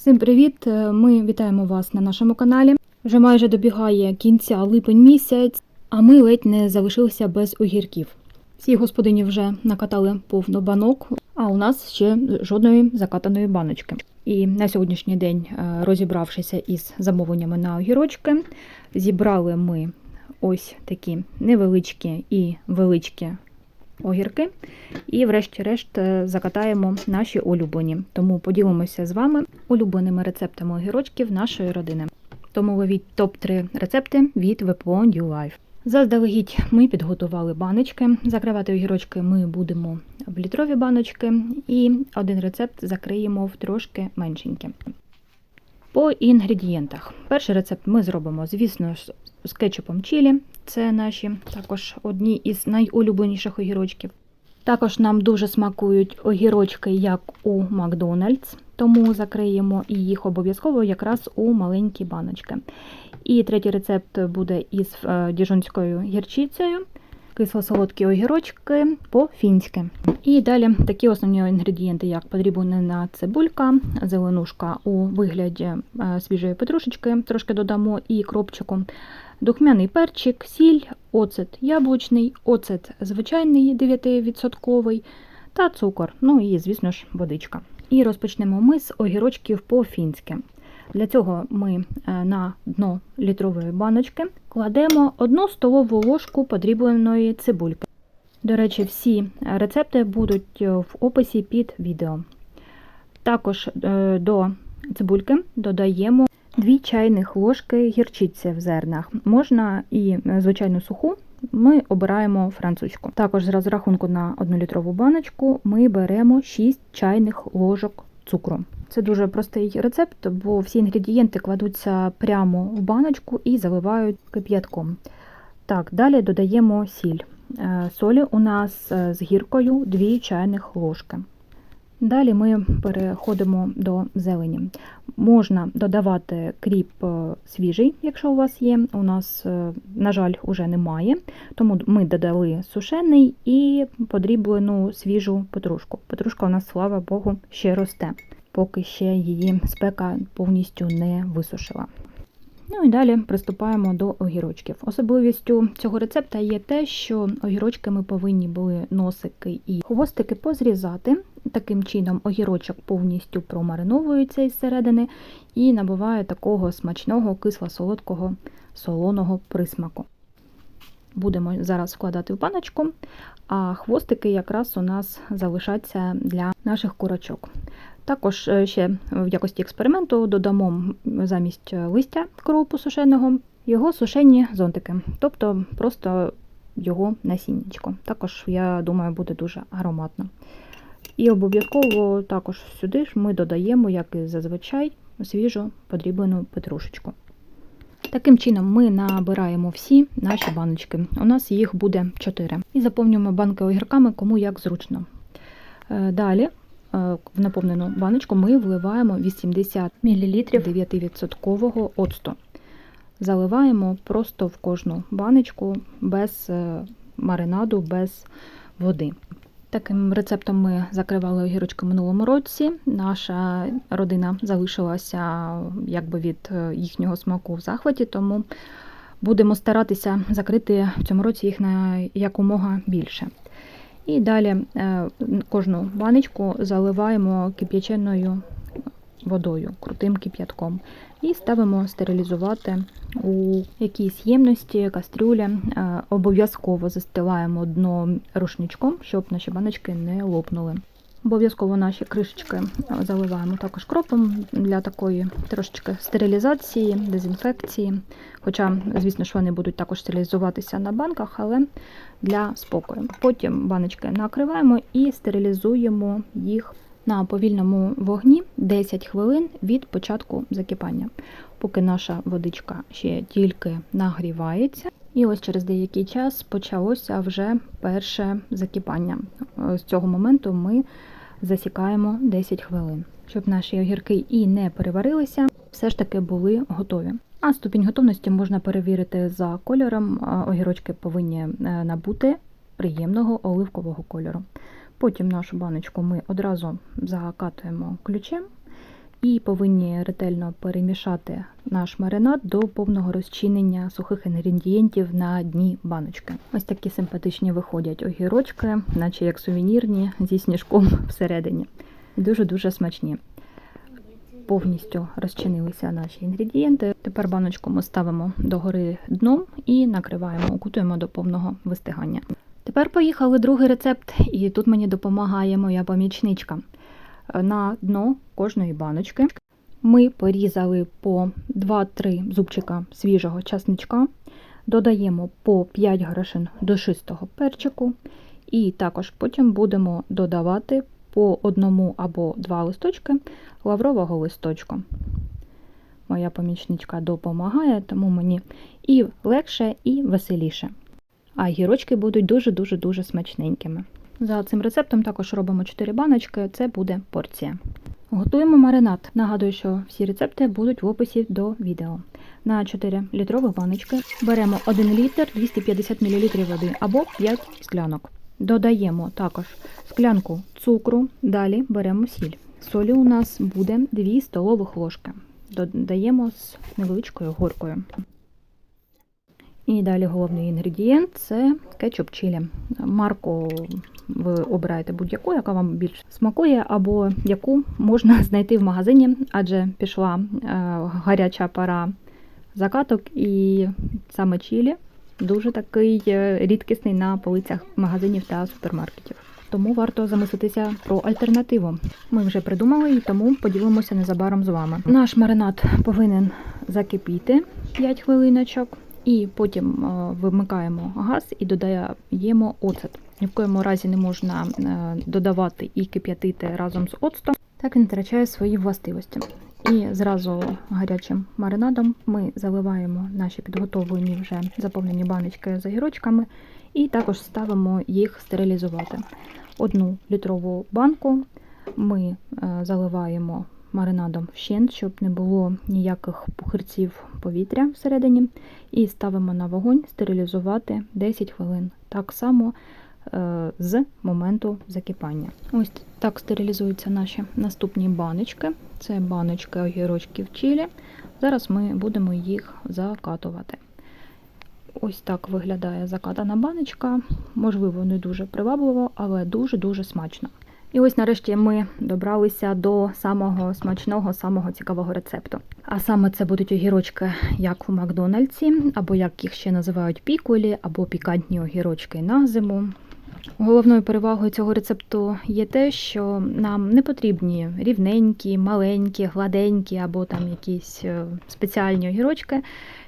Всім привіт! Е, Ми вітаємо вас на нашому каналі. Вже майже добігає кінця липень місяць, а ми ледь не залишилися без огірків. Всі господині вже накатали повно банок, а у нас ще жодної закатаної баночки. І на сьогоднішній день, е, розібравшися із замовленнями на огірочки, зібрали ми ось такі невеличкі і величкі огірки. І, врешті-решт, е, закатаємо наші улюблені. Тому поділимося з вами улюбленими рецептами огірочків нашої родини. Тому ловіть топ-3 рецепти від VPO New Life. Заздалегідь ми підготували баночки. Закривати огірочки ми будемо в літрові баночки, і один рецепт закриємо в трошки меншенькі. По інгредієнтах. Перший рецепт ми зробимо, звісно з кетчупом чилі. Це наші також одні із найулюбленіших огірочків. Також нам дуже смакують огірочки, як у Макдональдс, тому закриємо їх обов'язково якраз у маленькі баночки. І третій рецепт буде із е, діжонською гірчицею, кисло-солодкі огірочки по-фінськи. І далі такі основні інгредієнти, як подрібнена цибулька, зеленушка у вигляді е, свіжої петрушечки, трошки додамо і кропчику. Духмяний перчик, сіль, оцет яблучний, оцет звичайний 9% та цукор. Ну і, звісно ж, водичка. І розпочнемо ми з огірочків по-фінськи. Для цього ми е, на дно літрової баночки кладемо 1 столову ложку подрібленої цибульки. До речі, всі рецепти будуть в описі під відео. Також е, до цибульки додаємо 2 чайних ложки гірчиці в зернах. Можна і е, звичайну суху, ми обираємо французьку. Також з розрахунку на 1 літрову баночку ми беремо 6 чайних ложок цукру. Це дуже простий рецепт, бо всі інгредієнти кладуться прямо в баночку і заливають кип'ятком. Так, далі додаємо сіль. Е, Солі у нас е, з гіркою 2 чайних ложки. Далі ми переходимо до зелені. Можна додавати кріп е, свіжий, якщо у вас є. У нас, на жаль, уже немає, тому ми додали сушений і подріблену свіжу петрушку. Петрушка у нас, слава Богу, ще росте, поки ще її спека повністю не висушила. Ну і далі приступаємо до огірочків. Особливістю цього рецепта є те, що огірочки ми повинні були носики і хвостики позрізати. Таким чином огірочок повністю промариновується із середини і набуває такого смачного кисло-солодкого солоного присмаку. Будемо зараз вкладати в баночку, а хвостики якраз у нас залишаться для наших курочок. Також е, ще в якості експерименту додамо замість листя кропу сушеного його сушені зонтики, тобто просто його насіннячко. Також, я думаю, буде дуже ароматно. І обов'язково також сюди ж ми додаємо, як і зазвичай, свіжу подріблену петрушечку. Таким чином, ми набираємо всі наші баночки. У нас їх буде 4. І заповнюємо банки огірками, кому як зручно. Е, Далі е, в наповнену баночку ми вливаємо 80 мл 9% оцту. Заливаємо просто в кожну баночку без е, маринаду, без води. Таким рецептом ми закривали огірочки минулому році. Наша родина залишилася якби від їхнього смаку в захваті, тому будемо старатися закрити в цьому році їх на якомога більше. І далі е, кожну баночку заливаємо кип'яченою водою, крутим кип'ятком. І ставимо стерилізувати у якійсь ємності, кастрюлі. Е, Обов'язково застилаємо дно рушничком, щоб наші баночки не лопнули. Обов'язково наші кришечки заливаємо також кропом для такої трошечки стерилізації, дезінфекції. Хоча, звісно ж, вони будуть також стерилізуватися на банках, але для спокою. Потім баночки накриваємо і стерилізуємо їх на повільному вогні 10 хвилин від початку закипання, поки наша водичка ще тільки нагрівається. І ось через деякий час почалося вже перше закипання. З цього моменту ми засікаємо 10 хвилин, щоб наші огірки і не переварилися, все ж таки були готові. А ступінь готовності можна перевірити за кольором. Огірочки повинні е, набути приємного оливкового кольору. Потім нашу баночку ми одразу закатуємо ключем і повинні ретельно перемішати наш маринад до повного розчинення сухих інгредієнтів на дні баночки. Ось такі симпатичні виходять огірочки, наче як сувенірні, зі сніжком всередині. Дуже-дуже смачні. Повністю розчинилися наші інгредієнти. Тепер баночку ми ставимо догори дном і накриваємо, окутуємо до повного вистигання. Тепер поїхали другий рецепт, і тут мені допомагає моя помічничка. На дно кожної баночки ми порізали по 2-3 зубчика свіжого часничка, додаємо по 5 грошин душистого перчику, і також потім будемо додавати по одному або два листочки лаврового листочку. Моя помічничка допомагає, тому мені і легше, і веселіше. А гірочки будуть дуже-дуже дуже смачненькими. За цим рецептом також робимо 4 баночки, це буде порція. Готуємо маринад. Нагадую, що всі рецепти будуть в описі до відео. На 4 літрових баночки беремо 1 літр 250 мл води або 5 склянок. Додаємо також склянку цукру, далі беремо сіль. Солі у нас буде 2 столових ложки. Додаємо з невеличкою горкою. І далі головний інгредієнт це кетчуп чилі. Марку ви обираєте будь-яку, яка вам більш смакує, або яку можна знайти в магазині, адже пішла е, гаряча пора закаток, і саме чилі дуже такий е, рідкісний на полицях магазинів та супермаркетів. Тому варто замислитися про альтернативу. Ми вже придумали і тому поділимося незабаром з вами. Наш маринад повинен закипіти 5 хвилиночок, і потім е, вимикаємо газ і додаємо оцет. Ні в коєму разі не можна е, додавати і кип'ятити разом з оцтом, так він втрачає свої властивості. І зразу гарячим маринадом ми заливаємо наші підготовлені вже заповнені баночки з огірочками і також ставимо їх стерилізувати. Одну літрову банку ми е, заливаємо маринадом вщент, щоб не було ніяких пухирців повітря всередині, і ставимо на вогонь стерилізувати 10 хвилин. Так само з моменту закипання. Ось так стерилізуються наші наступні баночки. Це баночки огірочків чилі. Зараз ми будемо їх закатувати. Ось так виглядає закатана баночка. Можливо, не дуже привабливо, але дуже-дуже смачно. І ось нарешті ми добралися до самого смачного, самого цікавого рецепту. А саме це будуть огірочки, як у Макдональдсі, або як їх ще називають піколі, або пікантні огірочки на зиму. Головною перевагою цього рецепту є те, що нам не потрібні рівненькі, маленькі, гладенькі або там якісь е, спеціальні огірочки.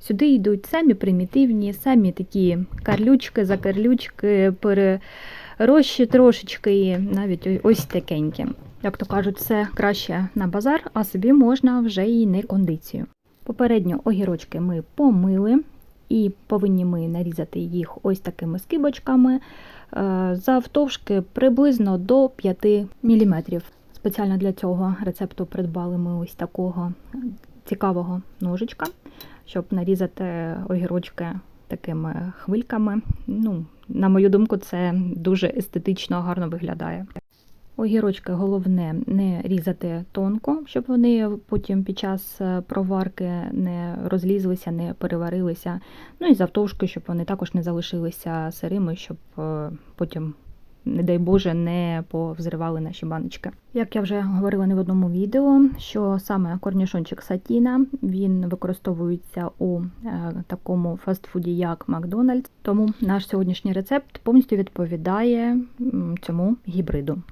Сюди йдуть самі примітивні, самі такі карлючки, закарлючки, перерощі трошечки, навіть ось такенькі. Як то кажуть, все краще на базар, а собі можна вже і не кондицію. Попередньо огірочки ми помили і повинні ми нарізати їх ось такими скибочками завтовшки приблизно до 5 мм. Спеціально для цього рецепту придбали ми ось такого цікавого ножичка, щоб нарізати огірочки такими хвильками. Ну, На мою думку, це дуже естетично гарно виглядає. Огірочки головне не різати тонко, щоб вони потім під час проварки не розлізлися, не переварилися. Ну і завтовшки, щоб вони також не залишилися сирими, щоб е, потім, не дай Боже, не повзривали наші баночки. Як я вже говорила не в одному відео, що саме корнішончик сатіна він використовується у е, такому фастфуді, як Макдональдс. Тому наш сьогоднішній рецепт повністю відповідає цьому гібриду.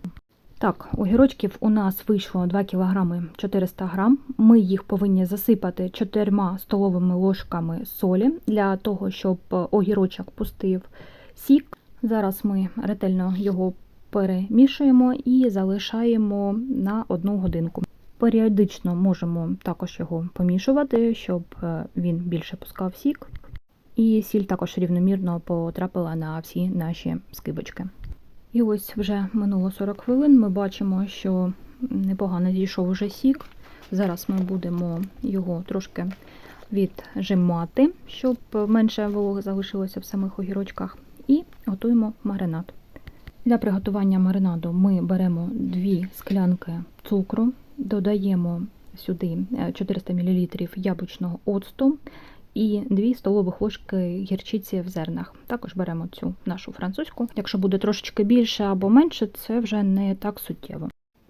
Так, огірочків у нас вийшло 2 кг 400 г. Ми їх повинні засипати 4 столовими ложками солі для того, щоб огірочок пустив сік. Зараз ми ретельно його перемішуємо і залишаємо на 1 годинку. Періодично можемо також його помішувати, щоб е, він більше пускав сік. І сіль також рівномірно потрапила на всі наші скибочки. І ось вже минуло 40 хвилин. Ми бачимо, що непогано зійшов вже сік. Зараз ми будемо його трошки віджимати, щоб менше вологи залишилося в самих огірочках, і готуємо маринад. Для приготування маринаду ми беремо 2 склянки цукру, додаємо сюди е, 400 мл яблучного оцту і 2 столових ложки гірчиці в зернах. Також беремо цю нашу французьку. Якщо буде трошечки більше або менше, це вже не так суттєво.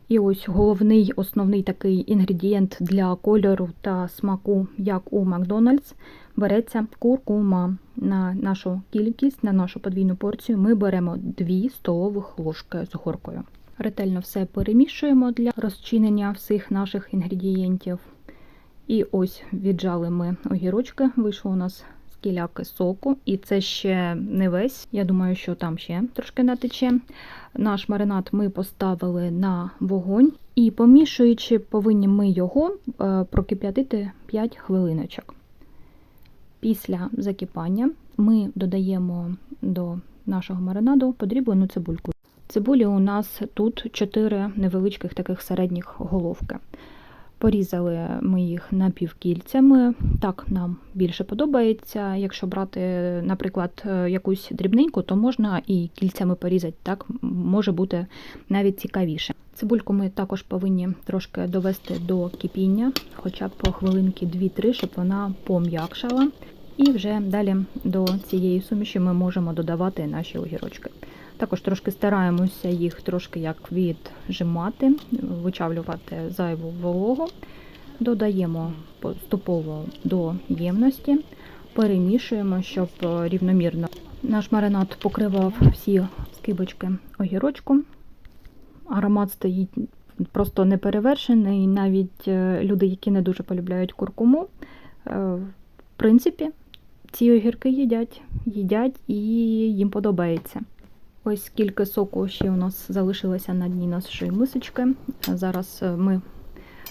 І ось головний основний такий інгредієнт для кольору та смаку, як у Макдональдс, береться куркума. На нашу кількість, на нашу подвійну порцію ми беремо 2 столових ложки з горкою. Ретельно все перемішуємо для розчинення всіх наших інгредієнтів. І ось віджали ми огірочки, вийшло у нас скіляки соку, і це ще не весь. Я думаю, що там ще трошки натече. Наш маринад ми поставили на вогонь і, помішуючи, повинні ми його е, прокип'ятити 5 хвилиночок. Після закипання ми додаємо до нашого маринаду подріблену цибульку. Цибулі у нас тут 4 невеличких таких середніх головки. Порізали ми їх напівкільцями. Так нам більше подобається. Якщо брати, наприклад, е, якусь дрібненьку, то можна і кільцями порізати. Так може бути навіть цікавіше. Цибульку ми також повинні трошки довести до кипіння, хоча б по хвилинки 2-3, щоб вона пом'якшала. І вже далі до цієї суміші ми можемо додавати наші огірочки. Також трошки стараємося їх трошки як віджимати, вичавлювати зайву вологу. Додаємо поступово до ємності, перемішуємо, щоб рівномірно наш маринад покривав всі скибочки огірочку. Аромат стоїть просто неперевершений. Навіть е, люди, які не дуже полюбляють куркуму, е, в принципі, ці огірки їдять, їдять і їм подобається. Ось скільки соку ще у нас залишилося на дні нашої мисочки. Зараз е, ми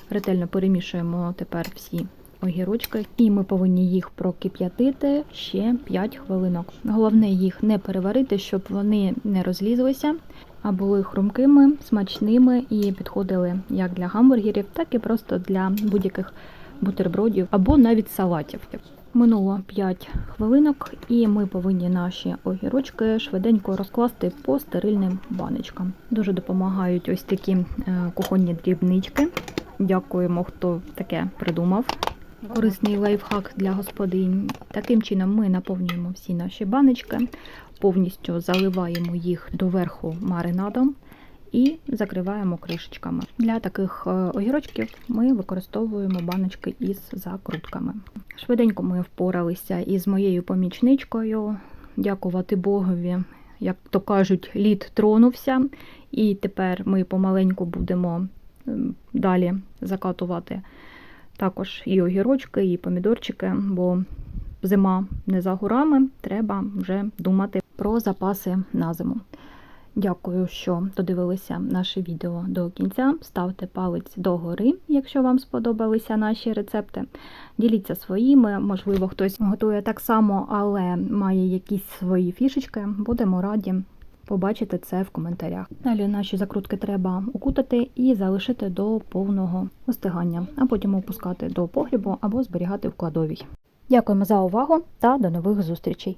ретельно перемішуємо тепер всі огірочки, і ми повинні їх прокип'ятити ще 5 хвилинок. Головне їх не переварити, щоб вони не розлізлися, а були хрумкими, смачними і підходили як для гамбургерів, так і просто для будь-яких бутербродів або навіть салатів. Минуло 5 хвилинок, і ми повинні наші огірочки швиденько розкласти по стерильним баночкам. Дуже допомагають ось такі е, кухонні дрібнички. Дякуємо, хто таке придумав. Корисний лайфхак для господинь. Таким чином ми наповнюємо всі наші баночки, повністю заливаємо їх доверху маринадом і закриваємо кришечками. Для таких е, огірочків ми використовуємо баночки із закрутками. Швиденько ми впоралися із моєю помічничкою. Дякувати Богові, як то кажуть, лід тронувся, і тепер ми помаленьку будемо ем, далі закатувати також і огірочки, і помідорчики, бо зима не за горами, треба вже думати про запаси на зиму. Дякую, що додивилися наше відео до кінця. Ставте палець догори, якщо вам сподобалися наші рецепти. Діліться своїми, можливо, хтось готує так само, але має якісь свої фішечки. Будемо раді побачити це в коментарях. Далі наші закрутки треба укутати і залишити до повного остигання, а потім опускати до погрібу або зберігати в кладовій. Дякуємо за увагу та до нових зустрічей!